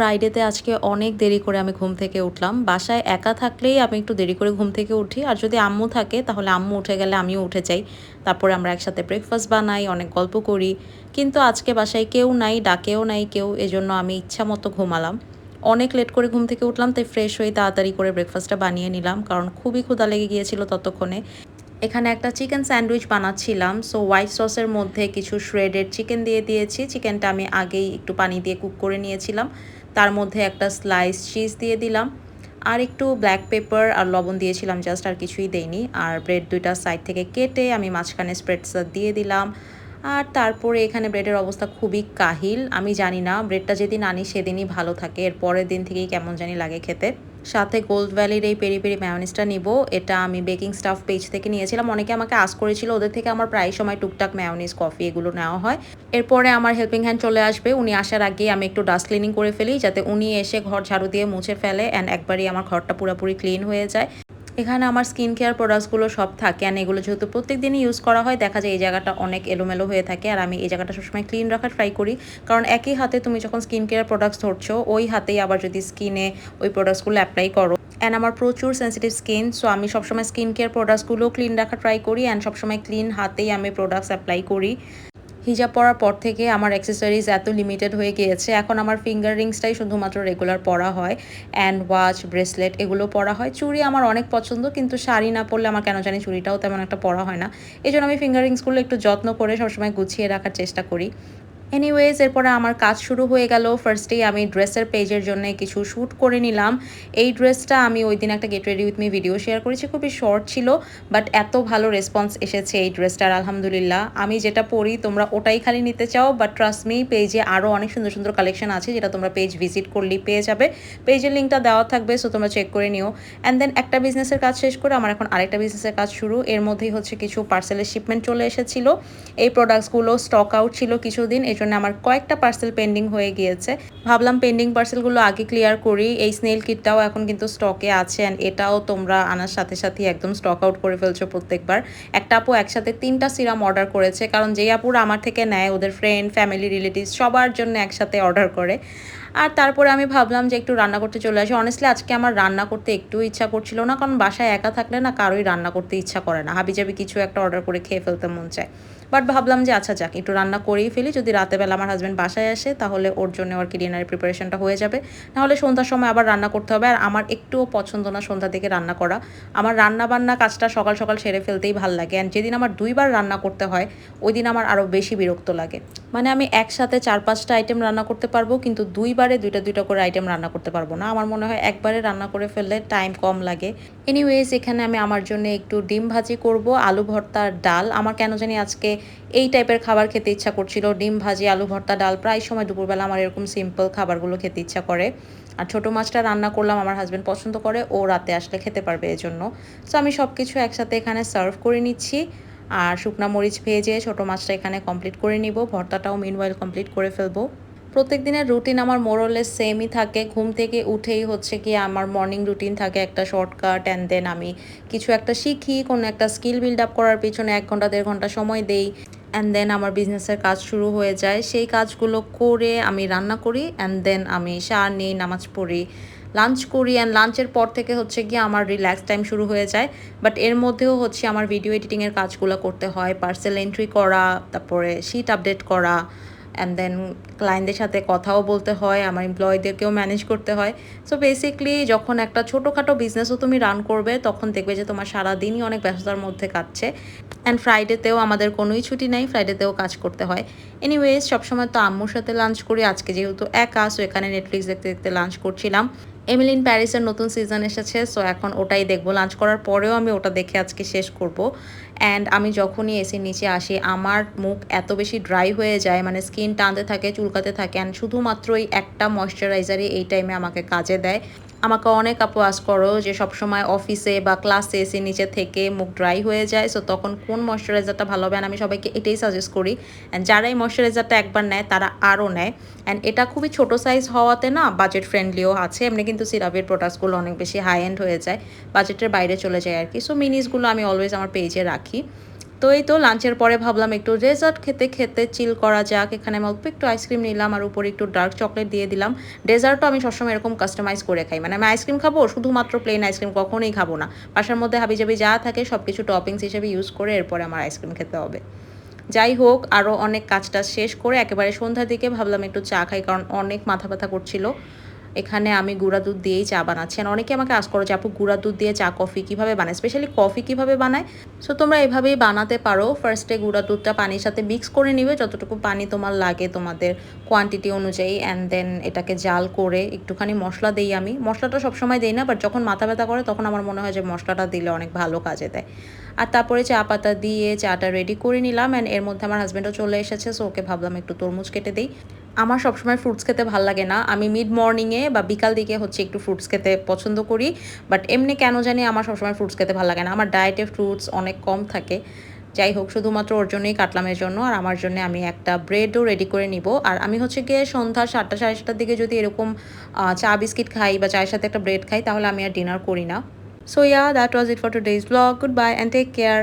ফ্রাইডেতে আজকে অনেক দেরি করে আমি ঘুম থেকে উঠলাম। বাসায় একা থাকলেই আমি একটু দেরি করে ঘুম থেকে উঠি। আর যদি আম্মু থাকে, তাহলে আম্মু উঠে গেলে আমিও উঠে যাই। তারপরে আমরা একসাথে ব্রেকফাস্ট বানাই, অনেক গল্প করি। কিন্তু আজকে বাসায় কেউ নাই, ডাকেও নাই কেউ, এজন্য আমি ইচ্ছা মতো ঘুমালাম। অনেক লেট করে ঘুম থেকে উঠলাম, তাই ফ্রেশ হয়ে তাড়াতাড়ি করে ব্রেকফাস্টটা বানিয়ে নিলাম। কারণ খুবই ক্ষুধা লেগে গিয়েছিল ততক্ষণে। এখানে একটা চিকেন স্যান্ডউইচ বানাচ্ছিলাম। সো হোয়াইট সসের মধ্যে কিছু শ্রেডেড চিকেন দিয়ে দিয়েছি। চিকেনটা আমি আগেই একটু পানি দিয়ে কুক করে নিয়েছিলাম। তার মধ্যে একটা স্লাইস চিজ দিয়ে দিলাম। আর একটু ব্ল্যাক পেপার আর লবণ দিয়েছিলাম জাস্ট আর কিছুই দেইনি। আর ব্রেড দুইটা সাইড থেকে কেটে আমি মাঝখানে স্প্রেডসটা দিয়ে দিলাম। আর তারপরে এখানে ব্রেডের অবস্থা খুবই কাহিল। আমি জানি না, ব্রেডটা যেদিন আনি সেদিনই ভালো থাকে। এর পরের দিন থেকেই কেমন জানি লাগে খেতে। সাথে গোল্ড ভ্যালির এই পেরি পেরি ম্যায়োনিজটা নিব। এটা আমি বেকিং স্টাফ পেজ থেকে নিয়েছিলাম। অনেকে আমাকে আস করেছিল, ওদের থেকে আমার প্রায় সময় টুকটাক ম্যায়োনিজ কফি এগুলো নেওয়া হয়? এরপরে আমার হেল্পিং হ্যান্ড চলে আসবে। উনি আসার আগেই আমি একটু ডাস্ট ক্লিনিং করে ফেলি, যাতে উনি এসে ঘর ঝাড়ু দিয়ে মুছে ফেলে অ্যান্ড একবারই আমার ঘরটা পুরোপুরি ক্লিন হয়ে যায়। এখানে আমার স্কিন কেয়ার প্রোডাক্টসগুলো সব থাকে অ্যান্ড এগুলো যেহেতু প্রত্যেক দিনই ইউজ করা হয়, দেখা যায় এই জায়গাটা অনেক এলোমেলো হয়ে থাকে আর আমি এই জায়গাটা সবসময় ক্লিন রাখার ট্রাই করি। কারণ একই হাতে তুমি যখন স্কিন কেয়ার প্রোডাক্টস ধরছো, ওই হাতেই আবার যদি স্কিনে ওই প্রোডাক্টসগুলো অ্যাপ্লাই করো। অ্যান্ড আমার প্রচুর সেন্সিটিভ স্কিন সো আমি সবসময় স্কিন কেয়ার প্রোডাক্টসগুলো ক্লিন রাখার ট্রাই করি অ্যান্ড সবসময় ক্লিন হাতেই আমি প্রোডাক্টস অ্যাপ্লাই করি। হিজাব পরার পর থেকে আমার অ্যাক্সেসরিজ এত লিমিটেড হয়ে গিয়েছে। এখন আমার ফিঙ্গার রিংসটাই শুধুমাত্র রেগুলার পরা হয়। অ্যান্ড ওয়াচ ব্রেসলেট এগুলো পরা হয়। চুড়ি আমার অনেক পছন্দ, কিন্তু শাড়ি না পরলে আমার কেন জানি চুড়িটাও তেমন একটা পরা হয় না। এই জন্য আমি ফিঙ্গার রিংসগুলো একটু যত্ন করে সবসময় গুছিয়ে রাখার চেষ্টা করি। এনিওয়েজ এরপরে আমার কাজ শুরু হয়ে গেল। ফার্স্টেই আমি ড্রেসের পেজের জন্য কিছু শ্যুট করে নিলাম। এই ড্রেসটা আমি ওই দিন একটা get ready with me video share করেছি, খুবই শর্ট ছিল বাট এত ভালো রেসপন্স এসেছে এই ড্রেসটার, আলহামদুলিল্লাহ। আমি যেটা পরি, তোমরা ওটাই খালি নিতে চাও বাট ট্রাস্ট মি পেজে আরও অনেক সুন্দর সুন্দর কালেকশন আছে, যেটা তোমরা পেজ ভিজিট করলেই পেয়ে যাবে। পেজের লিঙ্কটা দেওয়া থাকবে সো তোমরা চেক করে নিও। অ্যান্ড দেন একটা বিজনেসের কাজ শেষ করে আমার এখন আরেকটা বিজনেসের কাজ শুরু। এর মধ্যেই হচ্ছে কিছু পার্সেলের শিপমেন্ট চলে এসেছিল। এই প্রোডাক্টসগুলো স্টক আউট ছিল কিছুদিন, এই জন্য আমার কয়েকটা পার্সেল পেন্ডিং হয়ে গিয়েছে। ভাবলাম পেন্ডিং পার্সেলগুলো আগে ক্লিয়ার করি। এই স্নেল কিটটাও এখন কিন্তু স্টকে আছে অ্যান্ড এটাও তোমরা আনার সাথে সাথে একদম স্টক আউট করে ফেলছো প্রত্যেকবার। একটা আপু একসাথে তিনটা সিরাম অর্ডার করেছে, কারণ যেই আপুরা আমার থেকে নেয়, ওদের ফ্রেন্ড ফ্যামিলি রিলেটিভস সবার জন্য একসাথে অর্ডার করে। আর তারপরে আমি ভাবলাম যে একটু রান্না করতে চলে আসি। অনেস্টলি আজকে আমার রান্না করতে একটু ইচ্ছা করছিল না, কারণ বাসায় একা থাকলে না কারোই রান্না করতে ইচ্ছা করে না। হাবিজাবি কিছু একটা অর্ডার করে খেয়ে ফেলতে মন চায়। বাট ভাবলাম যে আচ্ছা যাক, একটু রান্না করেই ফেলি। যদি রাতেবেলা আমার হাজব্যান্ড বাসায় আসে, তাহলে ওর জন্য আর কি ডিনারের প্রিপারেশনটা হয়ে যাবে। নাহলে সন্ধ্যার সময় আবার রান্না করতে হবে। আর আমার একটুও পছন্দ না সন্ধ্যা থেকে রান্না করা। আমার রান্না বান্না কাজটা সকাল সকাল সেরে ফেলতেই ভালো লাগে। অ্যান্ড যেদিন আমার দুইবার রান্না করতে হয়, ওই দিন আমার আরও বেশি বিরক্ত লাগে। মানে আমি একসাথে চার পাঁচটা আইটেম রান্না করতে পারব, কিন্তু দুইবারে দুইটা দুইটা করে আইটেম রান্না করতে পারব না। আমার মনে হয় একবারে রান্না করে ফেললে টাইম কম লাগে। এনিওয়েজ এখানে আমি আমার জন্য একটু ডিম ভাজি করব, আলু ভর্তার ডাল। আমার কেন জানি আজকে এই টাইপের খাবার খেতে ইচ্ছা করছিল, ডিম ভাজি, আলু ভর্তা, ডাল। প্রায় সময় দুপুরবেলা আমার এরকম সিম্পল খাবারগুলো খেতে ইচ্ছা করে। আর ছোটো মাছটা রান্না করলাম, আমার হাজব্যান্ড পছন্দ করে, ও রাতে আসলে খেতে পারবে এজন্য। সো আমি সব কিছু একসাথে এখানে সার্ভ করে নিচ্ছি। আর শুকনা মরিচ ভেজে ছোটো মাছটা এখানে কমপ্লিট করে নিব। ভর্তাটাও মিনওয়াইল কমপ্লিট করে ফেলব। প্রত্যেক দিনের রুটিন আমার মোরলেস সেমই থাকে। ঘুম থেকে উঠেই হচ্ছে কি আমার মর্নিং রুটিন থাকে একটা শর্টকাট অ্যান্ড দেন আমি কিছু একটা শিখি, কোনো একটা স্কিল বিল্ড আপ করার পিছনে এক ঘণ্টা, দেড় ঘণ্টা সময় দেই অ্যান্ড দেন আমার বিজনেসের কাজ শুরু হয়ে যায়। সেই কাজগুলো করে আমি রান্না করি অ্যান্ড দেন আমি সার নিই, নামাজ পড়ি লাঞ্চ করি অ্যান্ড লাঞ্চের পর থেকে হচ্ছে গিয়ে আমার রিল্যাক্স টাইম শুরু হয়ে যায়। বাট এর মধ্যেও হচ্ছে আমার ভিডিও এডিটিংয়ের কাজগুলো করতে হয় পার্সেল এন্ট্রি করা, তারপরে শিট আপডেট করা অ্যান্ড দেন ক্লায়েন্টদের সাথে কথাও বলতে হয়, আমার এমপ্লয়ীদেরকেও ম্যানেজ করতে হয়। সো বেসিকলি যখন একটা ছোটোখাটো বিজনেসও তুমি রান করবে, তখন দেখবে যে তোমার সারাদিনই অনেক ব্যস্ততার মধ্যে কাটছে। অ্যান্ড ফ্রাইডেতেও আমাদের কোনোই ছুটি নেই ফ্রাইডেতেও কাজ করতে হয়। এনিওয়েজ সবসময় তো আম্মুর সাথে লাঞ্চ করি, আজকে যেহেতু একা সো এখানে নেটফ্লিক্স দেখতে দেখতে লাঞ্চ করছিলাম। এমিলিন প্যারিসের নতুন সিজন এসেছে সো এখন ওটাই দেখব। লাঞ্চ করার পরেও আমি ওটা দেখে আজকে শেষ করব। অ্যান্ড আমি যখনই এসির নিচে আসি, আমার মুখ এত বেশি ড্রাই হয়ে যায় মানে স্কিন টানতে থাকে, চুলকাতে থাকে অ্যান্ড শুধুমাত্র একটা ময়শ্চারাইজারই এই টাইমে আমাকে কাজে দেয়। আমাকে অনেক আপু করো যে সবসময় অফিসে বা ক্লাসে এসে নিচে থেকে মুখ ড্রাই হয়ে যায় সো তখন কোন ময়শ্চারাইজারটা ভালো হবে? আমি সবাইকে এটাই সাজেস্ট করি। অ্যান্ড যারা এই ময়শ্চারাইজারটা একবার নেয়, তারা আরও নেয়। অ্যান্ড এটা খুবই ছোট সাইজ হওয়াতে না বাজেট ফ্রেন্ডলিও আছে। এমনি কিন্তু সিরাপের প্রোডাক্টসগুলো অনেক বেশি হাই এন্ড হয়ে যায় বাজেটের বাইরে চলে যায় আর কি। সো মিনিসগুলো আমি অলওয়েজ আমার পেজে রাখি। তো এই তো লাঞ্চের পরে ভাবলাম একটু ডেজার্ট খেতে খেতে চিল করা যাক। এখানে আমি অল্প একটু আইসক্রিম নিলাম আর উপরে একটু ডার্ক চকলেট দিয়ে দিলাম। ডেজার্টও আমি সবসময় এরকম কাস্টমাইজ করে খাই। মানে আমি আইসক্রিম খাব, শুধুমাত্র প্লেন আইসক্রিম কখনোই খাব না। বাসার মধ্যে হাবিজাবি যা থাকে সব কিছু টপিংস হিসেবে ইউজ করে এরপরে আমার আইসক্রিম খেতে হবে। যাই হোক আরও অনেক কাজটা শেষ করে একেবারে সন্ধ্যার দিকে ভাবলাম একটু চা খাই, কারণ অনেক মাথা ব্যথা করছিল। এখানে আমি গুঁড়া দুধ দিয়েই চা বানাচ্ছি। আর অনেকে আমাকে আস করো যে, আপু, গুঁড়া দুধ দিয়ে চা কফি কীভাবে বানায়? স্পেশালি কফি কীভাবে বানায়? সো তোমরা এভাবেই বানাতে পারো। ফার্স্টে গুঁড়া দুধটা পানির সাথে মিক্স করে নিবে। যতটুকু পানি তোমার লাগে তোমাদের কোয়ান্টিটি অনুযায়ী। অ্যান্ড দেন এটাকে জাল করে একটুখানি মশলা দিই আমি। মশলাটা সবসময় দিই না বাট যখন মাথা ব্যথা করে, তখন আমার মনে হয় যে, মশলাটা দিলে অনেক ভালো কাজে দেয়। আর তারপরে চা পাতা দিয়ে চাটা রেডি করে নিলাম। অ্যান্ড এর মধ্যে আমার হাজব্যান্ডও চলে এসেছে সো ওকে ভাবলাম একটু তরমুজ কেটে দিই। আমার সবসময় ফ্রুটস খেতে ভালো লাগে না। আমি মিড মর্নিংয়ে বা বিকাল দিকে হচ্ছে একটু ফ্রুটস খেতে পছন্দ করি বাট এমনি কেন জানি আমার সবসময় ফ্রুটস খেতে ভালো লাগে না। আমার ডায়েটে ফ্রুটস অনেক কম থাকে। যাই হোক, শুধুমাত্র ওর জন্যই কাটলাম এর জন্য, আর আমার জন্য আমি একটা ব্রেডও রেডি করে নিব। আর আমি হচ্ছে গিয়ে সন্ধ্যা সাতটা, সাড়ে সাতটার দিকে যদি এরকম চা, বিস্কিট খাই বা চায়ের সাথে একটা ব্রেড খাই, তাহলে আমি আর ডিনার করি না। So yeah that was it for two days vlog good bye and take care